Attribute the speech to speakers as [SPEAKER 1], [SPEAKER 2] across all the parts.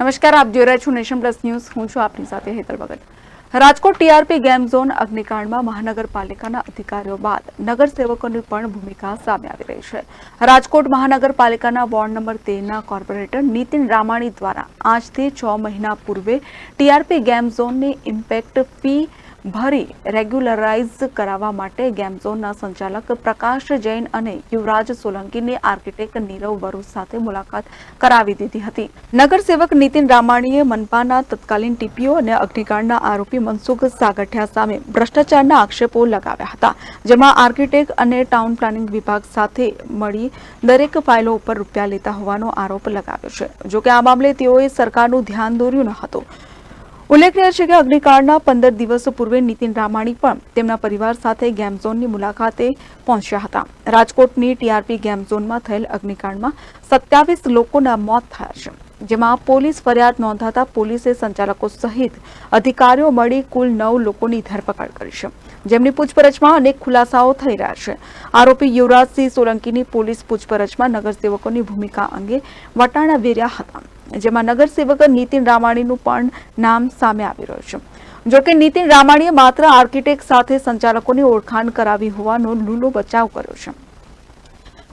[SPEAKER 1] નમસ્કાર, આપ જોઈ રહ્યા છો નેશન પ્લસ ન્યૂઝ. હું છું આપની સાથે Hetal Bhagat. Rajkot TRP game zone અગ્નિકાંડમાં મહાનગરપાલિકાના અધિકારીઓ બાદ નગરસેવકોની પણ ભૂમિકા સામે આવી રહી છે. રાજકોટ મહાનગરપાલિકાના વોર્ડ નંબર તેરના કોર્પોરેટર નીતિન રામાણી દ્વારા આજથી છ મહિના પૂર્વે ટીઆરપી ગેમ ઝોનની ઇમ્પેક્ટ ફી ભરી રેગ્યુલરાઇઝ કરાવવા માટે ગેમ સંચાલક પ્રકાશ જૈન અને યુવરાજ સોલંકીની આર્કિટેક્ટ નીરવ વરુ સાથે મુલાકાત કરાવી દીધી હતી. નગરસેવક નીતિન રામાણીએ મનપાના તત્કાલીન ટીપીઓ અને અગ્નિકાંડના આરોપી મનસુખ સાગઠિયા સામે ભ્રષ્ટાચારના આક્ષેપો લગાવ્યા હતા, જેમાં આર્કિટેક્ટ અને ટાઉન પ્લાનિંગ વિભાગ સાથે મળી દરેક ફાઇલો ઉપર રૂપિયા લેતા હોવાનો આરોપ લગાવ્યો છે. જોકે આ મામલે તેઓએ સરકારનું ધ્યાન દોર્યું ન હતું. ઉલ્લેખનીય છે કે અગ્નિકાંડના પંદર દિવસ પૂર્વે નીતિન રામાણી પણ તેમના પરિવાર સાથે ગેમ ઝોનની મુલાકાતે પહોંચ્યા હતા. રાજકોટની ટીઆરપી ગેમ ઝોનમાં થયેલ અગ્નિકાંડમાં સત્યાવીસ લોકોના મોત થયા છે. જેમાં પોલીસ ફરિયાદ નોંધાતા પોલીસે સંચાલકો સહિત અધિકારીઓ મળી કુલ નવ લોકોની ધરપકડ કરી છે. જેમની પૂછપરછમાં અનેક ખુલાસાઓ થઈ રહ્યા છે. આરોપી યુવરાજસિંહ સોલંકીની પોલીસ પૂછપરછમાં નગરસેવકોની ભૂમિકા અંગે વટાણા વેર્યા હતા. જેમાં નગરસેવક નીતિન રામાણીનું પણ નામ સામે આવી રહ્યું છે. જોકે નીતિન રામાણીએ માત્ર આર્કિટેક્ટ સાથે સંચાલકોની ઓળખાણ કરાવી હોવાનો લૂલો બચાવ કર્યો છે.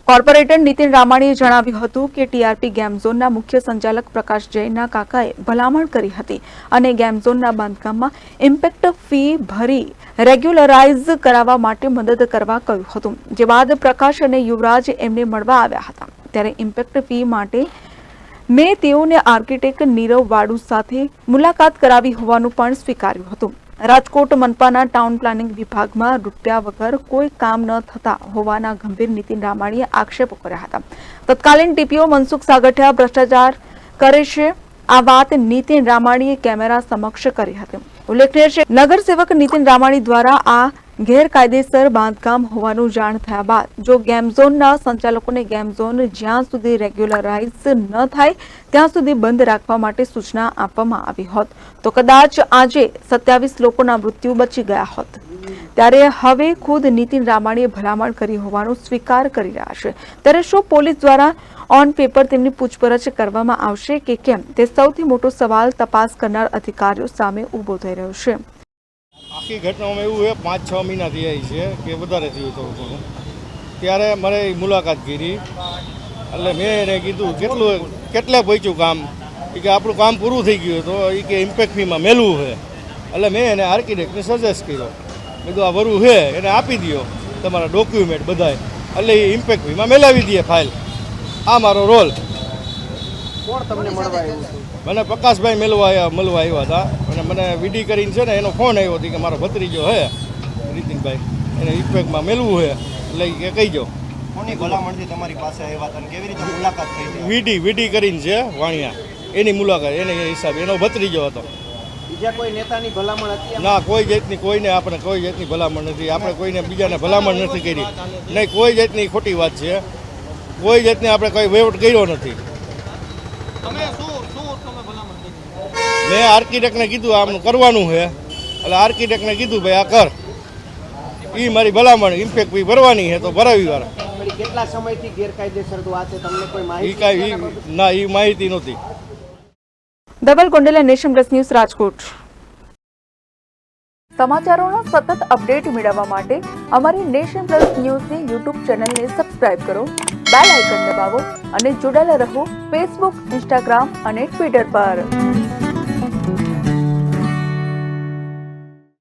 [SPEAKER 1] કોર્પોરેટર નીતિન રામાણીએ જણાવ્યું હતું કે ટીઆરપી ગેમ મુખ્ય સંચાલક પ્રકાશ જૈનના કાકાએ ભલામણ કરી હતી અને ગેમ ઝોનના બાંધકામમાં ઇમ્પેક્ટ ફી ભરી રેગ્યુલરાઇઝ કરાવવા માટે મદદ કરવા કહ્યું હતું. જે બાદ પ્રકાશ અને યુવરાજ એમને મળવા આવ્યા હતા. ત્યારે ઇમ્પેક્ટ ફી માટે મેં તેઓને આર્કિટેક્ટ નીરવ વાડુ સાથે મુલાકાત કરાવી હોવાનું પણ સ્વીકાર્યું હતું. રાજકોટ મનપાના ટાઉન પ્લાનિંગ વિભાગમાં રૂપિયા વગર કોઈ કામ ન થતા હોવાના ગંભીર નીતિન રામાણીએ આક્ષેપો કર્યા હતા. તત્કાલીન ટીપીઓ મનસુખ સાગઠિયા ભ્રષ્ટાચાર કરે છે. આ વાત નીતિન રામાણીએ કેમેરા સમક્ષ કરી હતી. ઉલ્લેખનીય છે, નગરસેવક નીતિન રામાણી દ્વારા આ ગેરકાયદેસર બાંધકામ હોવાનું જાણ થયા બાદ, જો ગેમ ઝોનના સંચાલકોને ગેમ ઝોન જ્યાં સુધી રેગ્યુલરાઇઝ ન થાય, ત્યાં સુધી બંધ રાખવા માટે સૂચના આપવામાં આવી હોત. તો કદાચ આજે સત્યાવીસ લોકોના મૃત્યુ બચી ગયા હોત. ત્યારે હવે ખુદ નીતિન રામાણીએ ભલામણ કરી હોવાનો સ્વીકાર કરી રહ્યા છે. ત્યારે શું પોલીસ દ્વારા ઓન પેપર તેમની પૂછપરછ કરવામાં આવશે કે કેમ? તે સૌથી મોટો સવાલ તપાસ કરનાર અધિકારીઓ સામે ઊભો થઈ રહ્યો છે.
[SPEAKER 2] આખી ઘટનામાં એવું છે પાંચ છ મહિના થયા છે કે વધારે થયું થોડું ઘણું ત્યારે મારે મુલાકાત કરી. એટલે મેં એને કીધું કેટલું કેટલે પહોંચ્યું કામ? એ કે આપણું કામ પૂરું થઈ ગયું તો એ કે ઇમ્પેક્ટ ફીમાં મેલવું છે. એટલે મેં એને આર્કિટેક્ટને સજેસ્ટ કર્યો. કીધું આ વરું છે એને આપી દો તમારા ડોક્યુમેન્ટ બધાય. એટલે એ ઇમ્પેક્ટ ફીમાં મેલાવી દઈએ ફાઇલ આ મારો રોલ
[SPEAKER 3] કોણ તમને મળવા આવ્યું હતું
[SPEAKER 2] મને પ્રકાશભાઈ મેળવા મળવા આવ્યા હતા. અને મને વીડી કરીને છે ને એનો ફોન આવ્યો હતો કે મારો ભત્રીજો છે નીતિનભાઈ એને ઇફેક્ટમાં મેળવું છે એટલે કે કહી જાઓ
[SPEAKER 3] કોની ભલામણથી તમારી પાસે આવ્યા હતા કેવી રીતે મુલાકાત થઈ
[SPEAKER 2] વીડી વીડી કરીને છે વાણિયા. એની મુલાકાત એને હિસાબે એનો ભત્રીજો હતો.
[SPEAKER 3] બીજા કોઈ નેતાની ભલામણ હતી
[SPEAKER 2] ના કોઈ જાતની કોઈને આપણે કોઈ જાતની ભલામણ નથી. આપણે કોઈને બીજાને ભલામણ નથી કરી. નહીં કોઈ જાતની ખોટી વાત છે. કોઈ જાતની આપણે કોઈ વહીવટ કર્યો નથી. મેં આર્કિટેક્ટને કીધું આમનું કરવાનું છે. એટલે આર્કિટેક્ટને કીધું ભાઈ આ કર. એ મારી ભલામણ ઇમ્પેક્ટ ફી ભરવાની છે તો ભરાવી વાળા.
[SPEAKER 3] કેટલા સમયથી ગેરકાયદેસર આ છે તમને કોઈ માહિતી?
[SPEAKER 2] ના એ માહિતી નહોતી.
[SPEAKER 1] Dhaval Kondela nation plus news Rajkot. સમાચારોના સતત અપડેટ મેળવવા માટે અમારી નેશન પ્લસ ન્યૂઝની યુટ્યુબ ચેનલને સબસ્ક્રાઇબ કરો બેલ આઇકન દબાવો અને જોડાયેલા રહો ફેસબુક ઇન્સ્ટાગ્રામ અને ટ્વિટર પર.